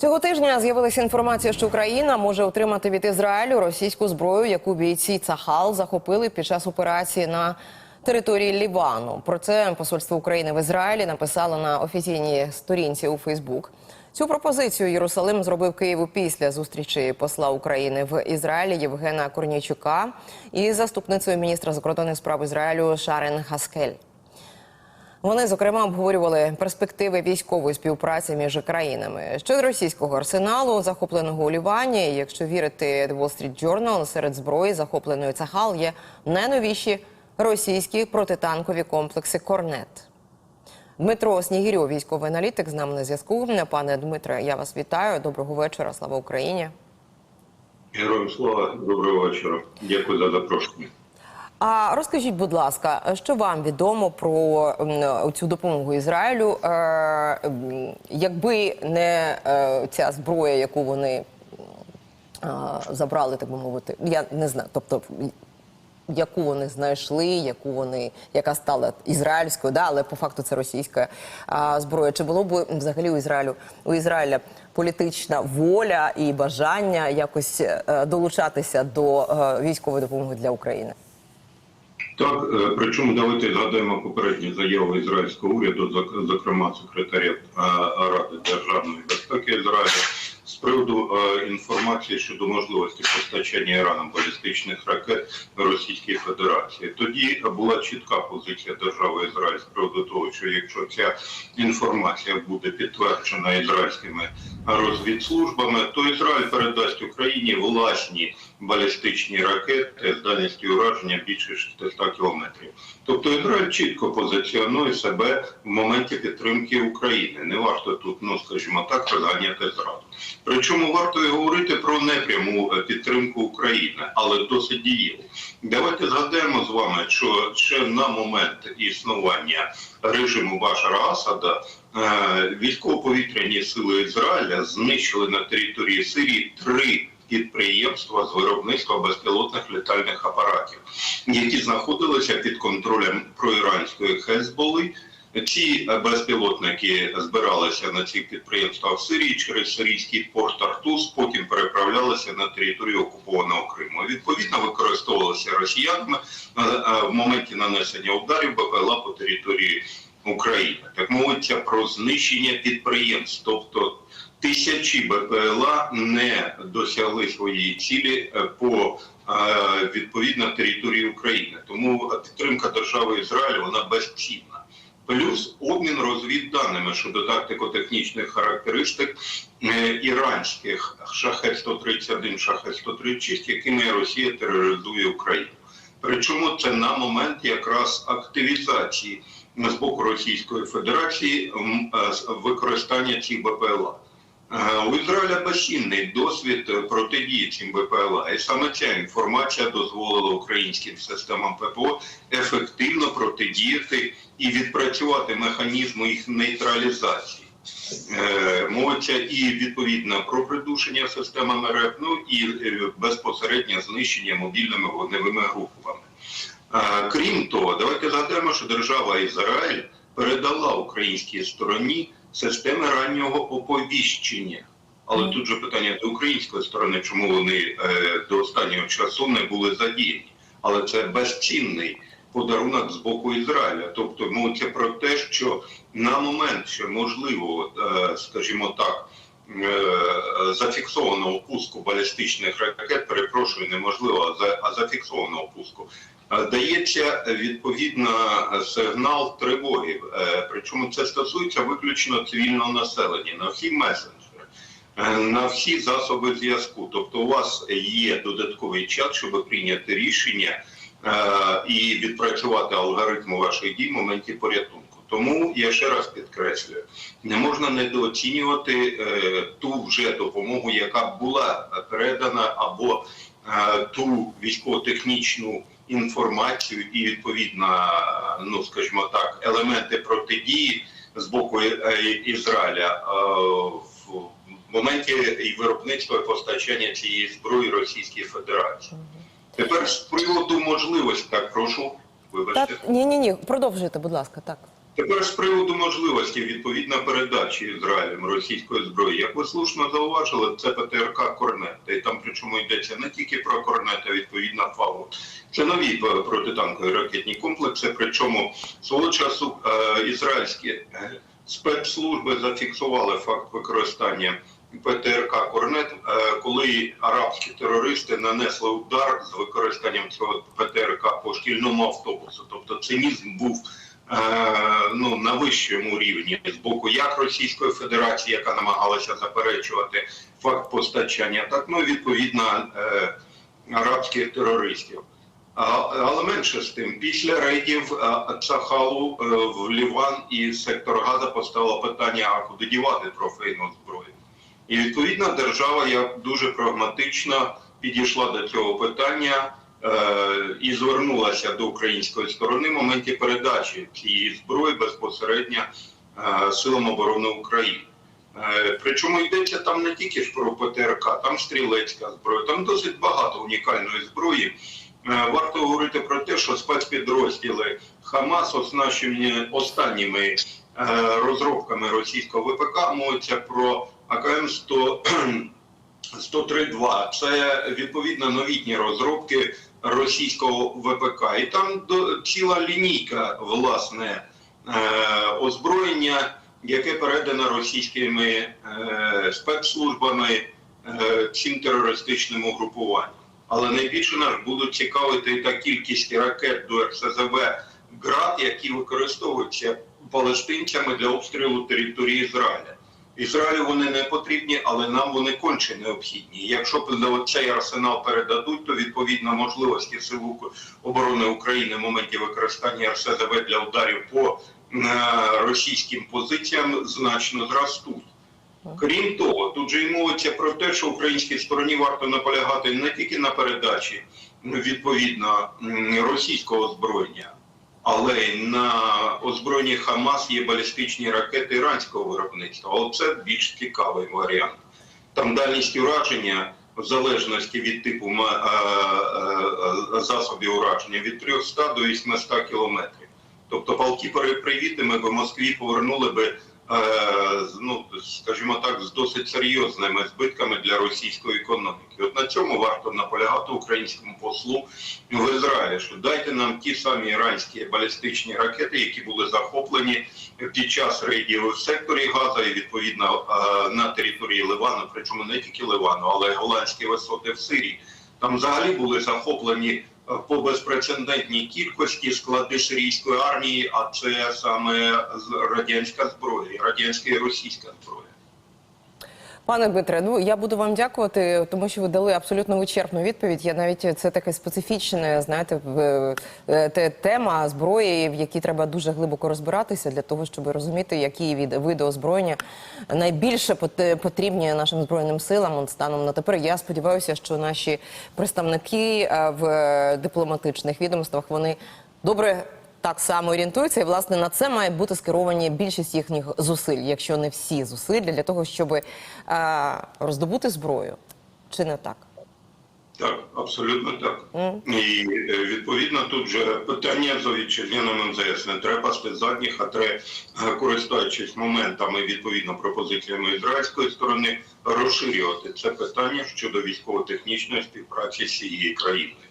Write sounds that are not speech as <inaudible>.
Цього тижня з'явилася інформація, що Україна може отримати від Ізраїлю російську зброю, яку бійці Цахал захопили під час операції на території Лівану. Про це посольство України в Ізраїлі написало на офіційній сторінці у Фейсбук. Цю пропозицію Єрусалим зробив Києву після зустрічі посла України в Ізраїлі Євгена Корнійчука і заступницею міністра закордонних справ Ізраїлю Шарен Хаскель. Вони зокрема обговорювали перспективи військової співпраці між країнами щодо російського арсеналу, захопленого у Лівані. Якщо вірити The Wall Street Journal, серед зброї захопленої Цахал є найновіші російські протитанкові комплекси Корнет. Дмитро Снігірьов, військовий аналітик, з нами на зв'язку. Пане Дмитре, я вас вітаю. Доброго вечора. Слава Україні. Героям слава, доброго вечора. Дякую за запрошення. А розкажіть, будь ласка, що вам відомо про цю допомогу Ізраїлю? Е, якби не е, ця зброя, яку вони забрали, так би мовити, я не знаю, тобто яку вони знайшли, яку вони, яка стала ізраїльською, да, але по факту це російська зброя. Чи було б взагалі у Ізраїлю у Ізраїля політична воля і бажання якось е, долучатися до військової допомоги для України? Так, е, причому давайте згадаємо попередні заяви ізраїльського уряду, зокрема секретаря е, Ради державної безпеки Ізраїля, з приводу е, інформації щодо можливості постачання Іраном балістичних ракет Російській Федерації. Тоді була чітка позиція держави Ізраїль з приводу того, що якщо ця інформація буде підтверджена ізраїльськими розвідслужбами, то Ізраїль передасть Україні власні балістичні ракети з дальністю ураження більше 600 кілометрів. Тобто Ізраїль чітко позиціонує себе в моменті підтримки України. Не варто тут, ну скажімо так, розганяти зраду. Причому варто і говорити про непряму е, підтримку України, але досить дієву. Давайте згадаємо з вами, що ще на момент існування режиму Башара Асада е, військово-повітряні сили Ізраїля знищили на території Сирії три підприємства з виробництва безпілотних літальних апаратів, які знаходилися під контролем проіранської Хезболи. Ці безпілотники збиралися на цих підприємствах в Сирії через сирійський порт Артус, потім переправлялися на територію окупованого Криму. Відповідно, використовувалися росіянами е, е, в моменті нанесення ударів БПЛА по території України. Так мовиться про знищення підприємств, тобто тисячі БПЛА не досягли своєї цілі е, по е, відповідно території України. Тому підтримка держави Ізраїль вона безцінна. Плюс обмін розвідданими щодо тактико-технічних характеристик е, іранських шахет 131 шахет 136 якими Росія тероризує Україну. Причому це на момент якраз активізації з боку Російської Федерації використання цих БПЛА. Е, У Ізраїля безцінний досвід е, протидії цим БПЛА, і саме ця інформація дозволила українським системам ППО ефективно протидіяти і відпрацювати механізми їх нейтралізації. Е, Мовиться і відповідно про придушення системами РЕП, ну і безпосереднє знищення мобільними вогневими групами. Крім того, давайте згадаємо, що держава Ізраїль передала українській стороні системи раннього оповіщення. Але тут же питання до української сторони, чому вони е, до останнього часу не були задіяні. Але це безцінний подарунок з боку Ізраїля. Тобто мовиться про те, що на момент, що можливо, е, скажімо так, е, зафіксованого пуску балістичних ракет, перепрошую, неможливо, а за- зафіксованого пуску, дається відповідно сигнал тривоги. Е, Причому це стосується виключно цивільного населення на всі месенджери. е, На всі засоби зв'язку, тобто у вас є додатковий час, щоб прийняти рішення е, і відпрацювати алгоритм ваших дій в моменті порятунку. Тому я ще раз підкреслюю, не можна недооцінювати е, ту вже допомогу, яка була передана, або е, ту військово-технічну інформацію і відповідно, ну скажімо так, елементи протидії з боку е, Ізраїля е, в моменті і виробництва постачання цієї зброї Російській Федерації. Тепер з приводу можливості, так прошу, вибачте. Ні, ні, ні, продовжуйте, будь ласка, так. Тепер з приводу можливості відповідно передачі Ізраїлем російської зброї, як ви слушно зауважили, це ПТРК Корнет. І там причому йдеться не тільки про Корнет, а відповідно ФАВО. Це нові протитанкові ракетні комплекси. Причому свого часу е, ізраїльські е, спецслужби зафіксували факт використання. ПТРК Корнет, е, коли арабські терористи нанесли удар з використанням цього ПТРК по шкільному автобусу. Тобто цинізм був е, ну, на вищому рівні з боку як Російської Федерації, яка намагалася заперечувати факт постачання, так ну відповідно е, арабських терористів. Але менше з тим, після рейдів е, Цахалу е, в Ліван і сектор Газа постало питання, а куди дівати трофейну зброю. І відповідна держава як дуже прагматично підійшла до цього питання е, і звернулася до української сторони в моменті передачі цієї зброї безпосередньо е, силам оборони України. Е, Причому йдеться там не тільки ж про ПТРК, там стрілецька зброя, там досить багато унікальної зброї. Е, Варто говорити про те, що спецпідрозділи Хамас оснащені останніми е, розробками російського ВПК мовиться про АКМ 100 103.2. <clears throat> Це відповідно новітні розробки російського ВПК. І там до, ціла лінійка власне е, озброєння, яке передано російськими е, спецслужбами е, цим терористичним угрупуванням. Але найбільше нас будуть цікавити та кількість ракет до РСЗВ ГРАД, які використовуються палестинцями для обстрілу території Ізраїля. Ізраїлю вони не потрібні, але нам вони конче необхідні. Якщо цей арсенал передадуть, то відповідно можливості сил оборони України в моменті використання РСЗВ для ударів по е, російським позиціям значно зростуть. Крім того, тут же й мовиться про те, що українській стороні варто наполягати не тільки на передачі ну, відповідно російського озброєння, але й на озброєнні Хамас є балістичні ракети іранського виробництва. Оце більш цікавий варіант. Там дальність ураження в залежності від типу е, е, е, засобів ураження від 300 до 800 кілометрів. Тобто палки привіти ми в Москві повернули би, ну скажімо так, з досить серйозними збитками для російської економіки. От на цьому варто наполягати українському послу в Ізраїлі, що дайте нам ті самі іранські балістичні ракети, які були захоплені під час рейдів в секторі Газа і відповідно на території Ливану, причому не тільки Ливану, але й голландські висоти в Сирії. Там взагалі були захоплені по безпрецедентній кількості склади сирійської армії, а це саме радянська зброя, радянська і російська зброя. Пане Дмитре, ну я буду вам дякувати, тому що ви дали абсолютно вичерпну відповідь. Я навіть це таке специфічне, знаєте, е, те- тема зброї, в якій треба дуже глибоко розбиратися для того, щоб розуміти, які види озброєння найбільше пот- потрібні нашим збройним силам станом на тепер. Я сподіваюся, що наші представники е, в дипломатичних відомствах вони добре так само орієнтуються, і власне на це має бути скеровані більшість їхніх зусиль, якщо не всі зусиль, для того, щоб е, роздобути зброю. Чи не так? Так, абсолютно так. І е, відповідно тут же питання за вітчизняним МЗС не треба з задніх, а треба, е, користуючись моментами, відповідно пропозиціями ізраїльської сторони, розширювати це питання щодо військово-технічної співпраці з цією країною.